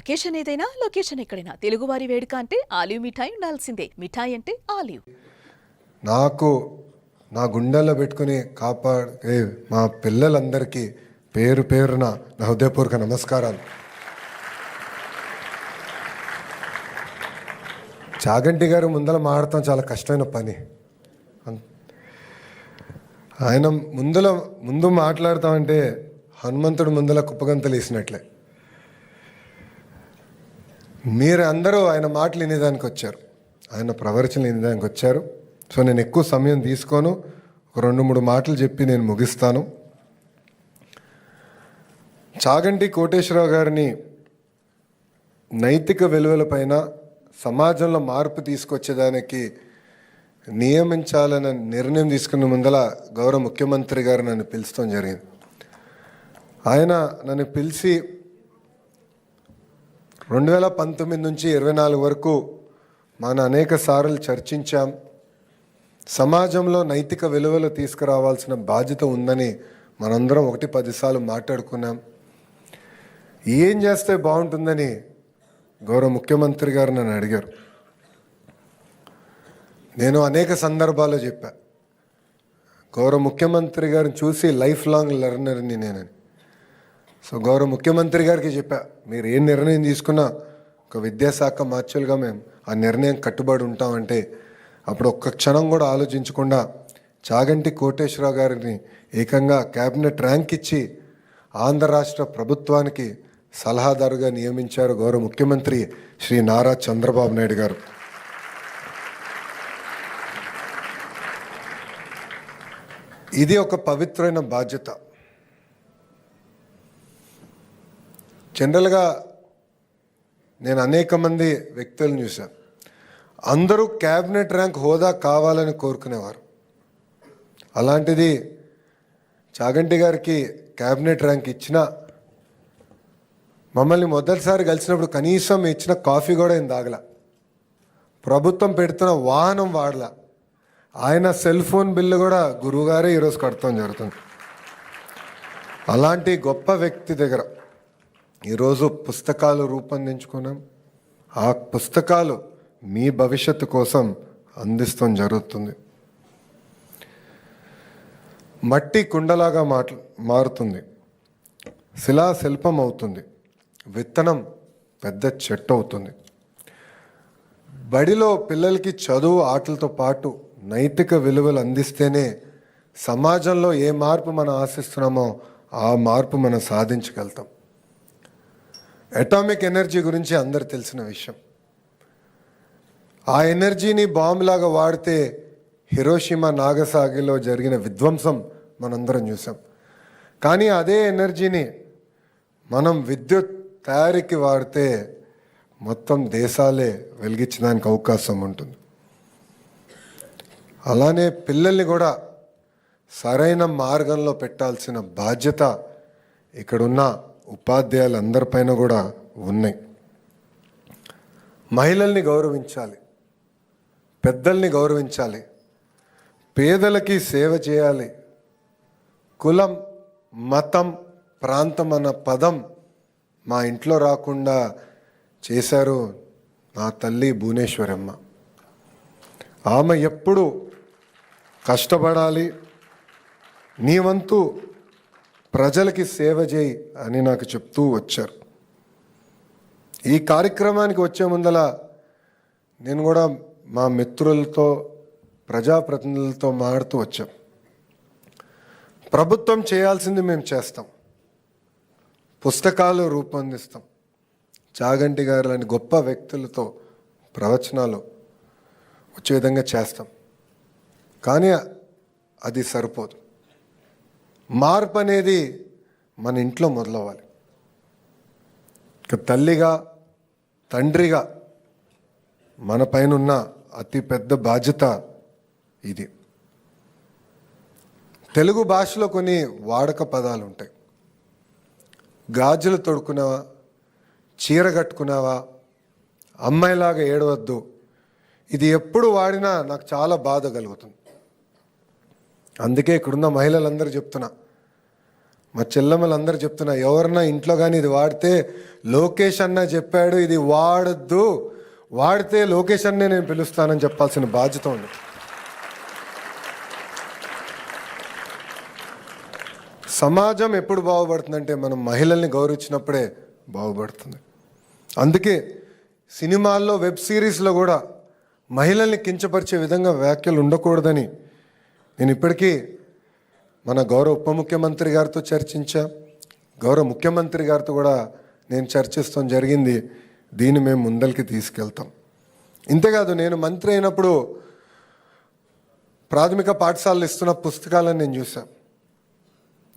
Occasion ఏదైనా location ఎక్కడైనా. తెలుగువారి వేడుక అంటే ఆలివ్ మిఠాయి ఉండాల్సిందే. మిఠాయి అంటే ఆలివ్. నాకు నా గుండెల్లో పెట్టుకుని కాపాడే మా పిల్లలందరికీ పేరు పేరున నా హృదయపూర్వక నమస్కారాలు. చాగంటి గారు ముందర మాడటం చాలా కష్టమైన పని. ఆయన ముందులో ముందు మాట్లాడతామంటే హనుమంతుడు ముందల కుప్పగంతలు వేసినట్లే. మీరు అందరూ ఆయన మాటలు వినేదానికి వచ్చారు. ఆయన ప్రవచనలు వినేదానికి వచ్చారు. సో నేను ఎక్కువ సమయం తీసుకోను. ఒక రెండు మూడు మాటలు చెప్పి నేను ముగిస్తాను. చాగంటి కోటేశ్వరరావు గారిని నైతిక విలువలపైన సమాజంలో మార్పు తీసుకొచ్చేదానికి నియమించాలన్న నిర్ణయం తీసుకున్న ముందల గౌరవ ముఖ్యమంత్రి గారు నన్ను పిలుస్తాం జరిగింది. ఆయన నన్ను పిలిచి రెండు వేల పంతొమ్మిది నుంచి ఇరవై నాలుగు వరకు మన అనేక సార్లు చర్చించాం. సమాజంలో నైతిక విలువలు తీసుకురావాల్సిన బాధ్యత ఉందని మనందరం ఒకటి పదిసార్లు మాట్లాడుకున్నాం. ఏం చేస్తే బాగుంటుందని గౌరవ ముఖ్యమంత్రి గారు నన్ను అడిగారు. నేను అనేక సందర్భాల్లో చెప్పా గౌరవ ముఖ్యమంత్రి గారిని చూసి లైఫ్ లాంగ్ లెర్నర్ని నేనని. సో గౌరవ ముఖ్యమంత్రి గారికి చెప్పా మీరు ఏ నిర్ణయం తీసుకున్నా ఒక విద్యాశాఖ మార్చులుగా మేము ఆ నిర్ణయం కట్టుబడి ఉంటామంటే అప్పుడు ఒక్క క్షణం కూడా ఆలోచించకుండా చాగంటి కోటేశ్వరరావు గారిని ఏకంగా క్యాబినెట్ ర్యాంక్ ఇచ్చి ఆంధ్ర రాష్ట్ర ప్రభుత్వానికి సలహాదారుగా నియమించారు గౌరవ ముఖ్యమంత్రి శ్రీ నారా చంద్రబాబు నాయుడు గారు. ఇది ఒక పవిత్రమైన బాధ్యత. జనరల్గా నేను అనేక మంది వ్యక్తులను చూశాను. అందరూ క్యాబినెట్ ర్యాంక్ హోదా కావాలని కోరుకునేవారు. అలాంటిది చాగంటి గారికి క్యాబినెట్ ర్యాంక్ ఇచ్చిన మమ్మల్ని మొదటిసారి కలిసినప్పుడు కనీసం ఇచ్చిన కాఫీ కూడా ఏం తాగల. ప్రభుత్వం పెడుతున్న వాహనం వాడల. ఆయన సెల్ ఫోన్ బిల్లు కూడా గురువుగారే ఈరోజు కడతాం జరుగుతుంది. అలాంటి గొప్ప వ్యక్తి దగ్గర ఈరోజు పుస్తకాలు రూపొందించుకున్నాం. ఆ పుస్తకాలు మీ భవిష్యత్తు కోసం అందిస్తాం జరుగుతుంది. మట్టి కుండలాగా మాట్ మారుతుంది. శిలా శిల్పం అవుతుంది. విత్తనం పెద్ద చెట్టు అవుతుంది. బడిలో పిల్లలకి చదువు ఆటలతో పాటు నైతిక విలువలు అందిస్తేనే సమాజంలో ఏ మార్పు మనం ఆశిస్తున్నామో ఆ మార్పు మనం సాధించగలుగుతాం. అటామిక్ ఎనర్జీ గురించి అందరు తెలిసిన విషయం. ఆ ఎనర్జీని బాంబులాగా వాడితే హిరోషిమా నాగసాగిలో జరిగిన విధ్వంసం మనందరం చూసాం. కానీ అదే ఎనర్జీని మనం విద్యుత్ తయారీకి వాడితే మొత్తం దేశాలే వెలిగించడానికి అవకాశం ఉంటుంది. అలానే పిల్లల్ని కూడా సరైన మార్గంలో పెట్టాల్సిన బాధ్యత ఇక్కడున్న ఉపాధ్యాయులు అందరిపైన కూడా ఉన్నాయి. మహిళల్ని గౌరవించాలి పెద్దల్ని గౌరవించాలి పేదలకి సేవ చేయాలి. కులం మతం ప్రాంతం అన్న పదం మా ఇంట్లో రాకుండా చేశారు నా తల్లి భువనేశ్వరమ్మ. ఆమె ఎప్పుడు కష్టపడాలి నీ వంతు ప్రజలకి సేవ చేయి అని నాకు చెప్తూ వచ్చారు. ఈ కార్యక్రమానికి వచ్చే ముందల నేను కూడా మా మిత్రులతో ప్రజాప్రతినిధులతో మాడుతూ వచ్చాం. ప్రభుత్వం చేయాల్సింది మేము చేస్తాం. పుస్తకాలు రూపొందిస్తాం. చాగంటి గారు లాంటి గొప్ప వ్యక్తులతో ప్రవచనాలు వచ్చే విధంగా చేస్తాం. కానీ అది సరిపోదు. మార్పు అనేది మన ఇంట్లో మొదలవ్వాలి. ఇక తల్లిగా తండ్రిగా మన పైన ఉన్న అతి పెద్ద బాధ్యత ఇది. తెలుగు భాషలో కొన్ని వాడక పదాలు ఉంటాయి. గాజులు తొడుకున్నావా చీర కట్టుకున్నావా? అమ్మాయిలాగా ఏడవద్దు. ఇది ఎప్పుడు వాడినా నాకు చాలా బాధ కలుగుతుంది. అందుకే ఇక్కడున్న మహిళలందరూ చెప్తున్నా. మా చెల్లెమ్మలు అందరూ చెప్తున్నా ఎవరన్నా ఇంట్లో కానీ ఇది వాడితే లోకేష్ అన్న చెప్పాడు ఇది వాడద్దు. వాడితే లోకేష్ అన్నే నేను పిలుస్తానని చెప్పాల్సిన బాధ్యత ఉంది. సమాజం ఎప్పుడు బాగుపడుతుందంటే మనం మహిళల్ని గౌరవించినప్పుడే బాగుపడుతుంది. అందుకే సినిమాల్లో వెబ్ సిరీస్లో కూడా మహిళల్ని కించపరిచే విధంగా వ్యాఖ్యలు ఉండకూడదని నేను ఇప్పటికీ మన గౌరవ ఉప ముఖ్యమంత్రి గారితో చర్చించా. గౌరవ ముఖ్యమంత్రి గారితో కూడా నేను చర్చిస్తాం జరిగింది. దీన్ని మేము ముందరికి తీసుకెళ్తాం. ఇంతేకాదు నేను మంత్రి అయినప్పుడు ప్రాథమిక పాఠశాలలు ఇస్తున్న పుస్తకాలను నేను చూశాను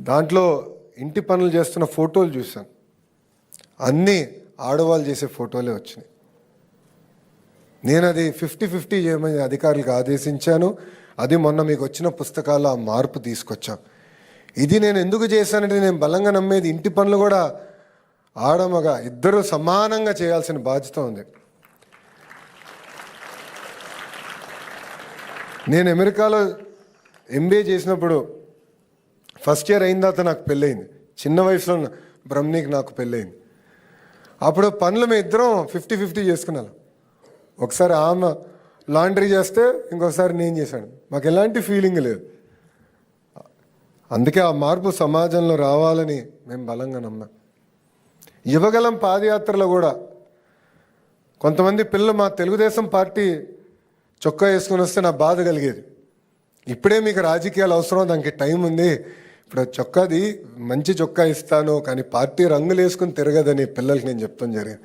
దాంట్లో ఇంటి పనులు చేస్తున్న ఫోటోలు చూశాను అన్నీ ఆడవాళ్ళు చేసే ఫోటోలే వచ్చినాయి. నేను అది ఫిఫ్టీ ఫిఫ్టీ చేయమని అధికారులకు ఆదేశించాను. అది మొన్న మీకు వచ్చిన పుస్తకాల్లో ఆ మార్పు తీసుకొచ్చాం. ఇది నేను ఎందుకు చేశానంటే నేను బలంగా నమ్మేది ఇంటి పనులు కూడా ఆడమగ ఇద్దరు సమానంగా చేయాల్సిన బాధ్యత ఉంది. నేను అమెరికాలో ఎంబీఏ చేసినప్పుడు ఫస్ట్ ఇయర్ అయిన తర్వాత నాకు పెళ్ళయింది. చిన్న వయసులో ఉన్న బ్రహ్మణికి నాకు పెళ్ళయింది. అప్పుడు పనులు మేము ఇద్దరం ఫిఫ్టీ ఫిఫ్టీ చేసుకున్నాను ఒకసారి ఆమె లాండ్రీ చేస్తే ఇంకొకసారి నేను చేశాను. మాకు ఎలాంటి ఫీలింగ్ లేదు. అందుకే ఆ మార్పు సమాజంలో రావాలని మేము బలంగా నమ్మాం. యువగలం పాదయాత్రలో కూడా కొంతమంది పిల్లలు మా తెలుగుదేశం పార్టీ చొక్కా వేసుకుని వస్తే నా బాధ కలిగేది. ఇప్పుడే మీకు రాజకీయాలు అవసరం దానికి టైం ఉంది. ఇప్పుడు చొక్కాది మంచి చొక్కా ఇస్తాను కానీ పార్టీ రంగులు వేసుకుని తిరగదని పిల్లలకి నేను చెప్తాను జరిగింది.